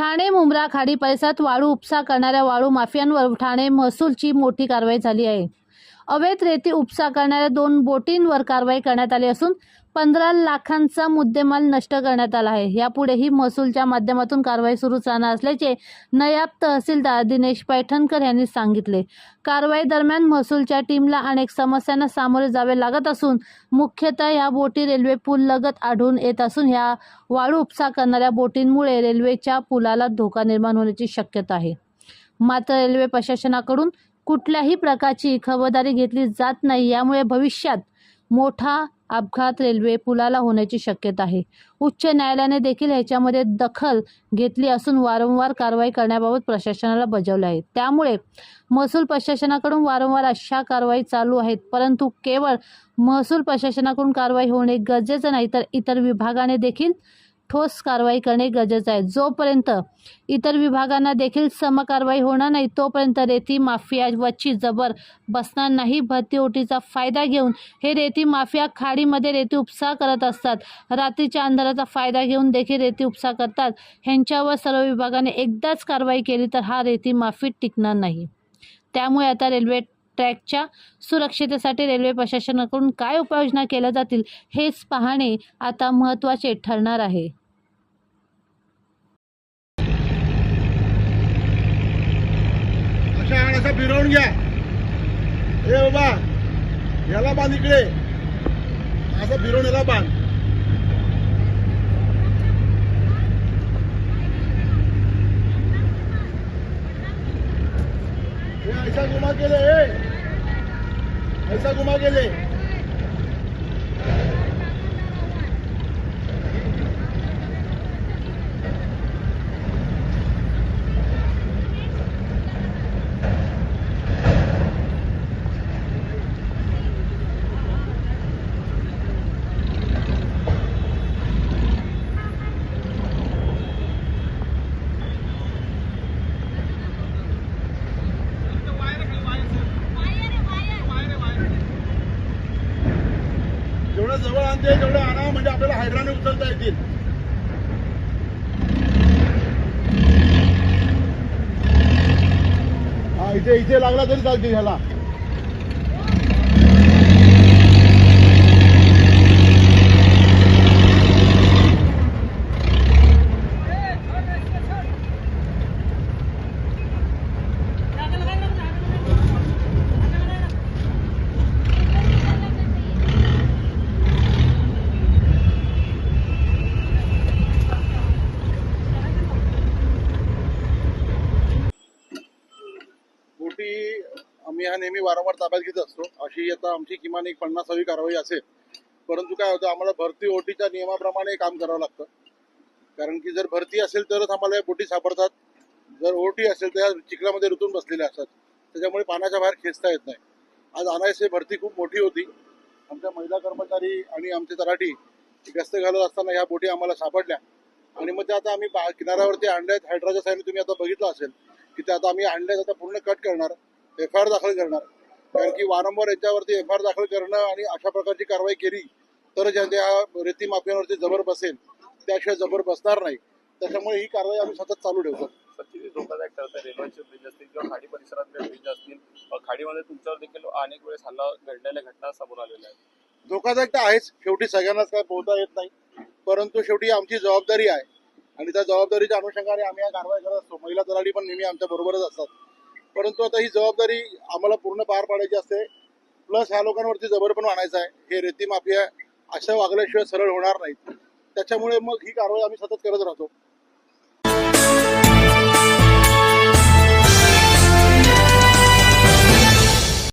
ठाणे मुंब्रा खाडी परिसरात वाळू उपसा करणाऱ्या वाळू माफियांवर ठाणे महसूलची मोठी कारवाई झाली आहे. अवैध रेती उपसा करणाऱ्या दोन बोटींवर कारवाई करण्यात आली असून पंधरा लाखांचा मुद्देमाल नष्ट करण्यात आला आहे. यापुढेही महसूलच्या माध्यमातून कारवाई सुरू राहणार असल्याचे नयाब तहसीलदार दिनेश पैठणकर यांनी सांगितले. कारवाई दरम्यान महसूलच्या टीमला अनेक समस्यांना सामोरे जावे लागत असून मुख्यतः या बोटी रेल्वे पूल लगत आढळून येत असून ह्या वाळू उपसा करणाऱ्या बोटींमुळे रेल्वेच्या पुलाला धोका निर्माण होण्याची शक्यता आहे. मात्र रेल्वे प्रशासनाकडून कुठल्याही प्रकारची खबरदारी घेतली जात नाही. यामुळे भविष्यात मोठा अपघात रेल्वे पुलाला होण्याची शक्यता आहे. उच्च न्यायालयाने देखील ह्याच्यामध्ये दखल घेतली असून वारंवार कारवाई करण्याबाबत प्रशासनाला बजावले आहे. त्यामुळे महसूल प्रशासनाकडून वारंवार अशा कारवाई चालू आहेत. परंतु केवळ महसूल प्रशासनाकडून कारवाई होणे गरजेचं नाही तर इतर विभागाने देखील ठोस कारवाई करणे गरजेचं आहे. जोपर्यंत इतर विभागांना देखील समकारवाई होणार नाही तोपर्यंत रेती माफियावरची जबर बसणार नाही. भरती ओटीचा फायदा घेऊन हे रेती माफिया खाडीमध्ये रेती उपसा करत असतात. रात्रीच्या अंधाराचा फायदा घेऊन देखील रेती उपसा करतात. ह्यांच्यावर सर्व विभागाने एकदाच कारवाई केली तर हा रेती माफी टिकणार नाही. त्यामुळे आता रेल्वे ट्रॅकच्या सुरक्षितेसाठी रेल्वे प्रशासनाकडून काय उपाययोजना केल्या जातील हेच पाहणे आता महत्त्वाचे ठरणार आहे अशा आणि असा फिरवून घ्या. ए बाबा याला बांध इकडे. असं फिरवून याला बांध. ऐसा गुमा केले ऐसा गुमा केले. जेवढं जवळ आणते तेवढं आणा म्हणजे आपल्याला हायड्राने उचलता येतील. हा इथे इथे लागला तरी चालते ह्याला बोटी आम्ही हा नेहमी वारंवार ताब्यात घेत असतो. अशी आता आमची किमान एक पन्नासावी कारवाई असेल. परंतु काय होतं आम्हाला भरती ओटीच्या नियमाप्रमाणे काम करावं लागतं. कारण की जर भरती असेल तरच आम्हाला या बोटी सापडतात. जर ओटी असेल तर या चिखलामध्ये रुतून बसलेल्या असतात. त्याच्यामुळे पाण्याच्या बाहेर खेचता येत नाही. आज अनायसे भरती खूप मोठी होती. आमच्या महिला कर्मचारी आणि आमचे तलाठी गस्त घालत असताना ह्या बोटी आम्हाला सापडल्या. आणि मग त्या आता आम्ही बा- किनाऱ्यावरती आणल्यात हायड्राच्या साईडने तुम्ही आता बघितलं असेल की ते आता आम्ही आणल्यात आता पूर्ण कट करणार. एफ आय आर दाखल करणार. कारण की वारंवार यांच्यावरती एफ आय आर दाखल करणं आणि अशा प्रकारची कारवाई केली तर ज्या त्या रेती माफियांवरती जबर बसेल त्याशिवाय जबर बसणार नाही. त्याच्यामुळे ही कारवाई आम्ही सतत चालू ठेवतो. धोकादायक ठरतं रेल्वेचे ब्रिज असतील किंवा खाडी परिसरातले ब्रिज असतील खाडीमध्ये तुमच्यावर देखील अनेक वेळेस हल्ला घडलेल्या घटना समोर आलेल्या आहेत. धोकादायक तर आहेच. शेवटी सगळ्यांनाच काय पोहता येत नाही. परंतु शेवटी आमची जबाबदारी आहे. आणि त्या जबाबदारीच्या अनुषंगाने आम्ही या कारवाई करत असतो. महिला तलाठी पण नेहमी आमच्या बरोबरच असतात. परंतु आता ही जबाबदारी आम्हाला पूर्ण पार पाडायची असते. प्लस ह्या लोकांवरती जबर पण आणायचं आहे. हे रेती माफिया अशा वागल्याशिवाय सरळ होणार नाहीत. त्याच्यामुळे मग ही कारवाई आम्ही सतत करत राहतो.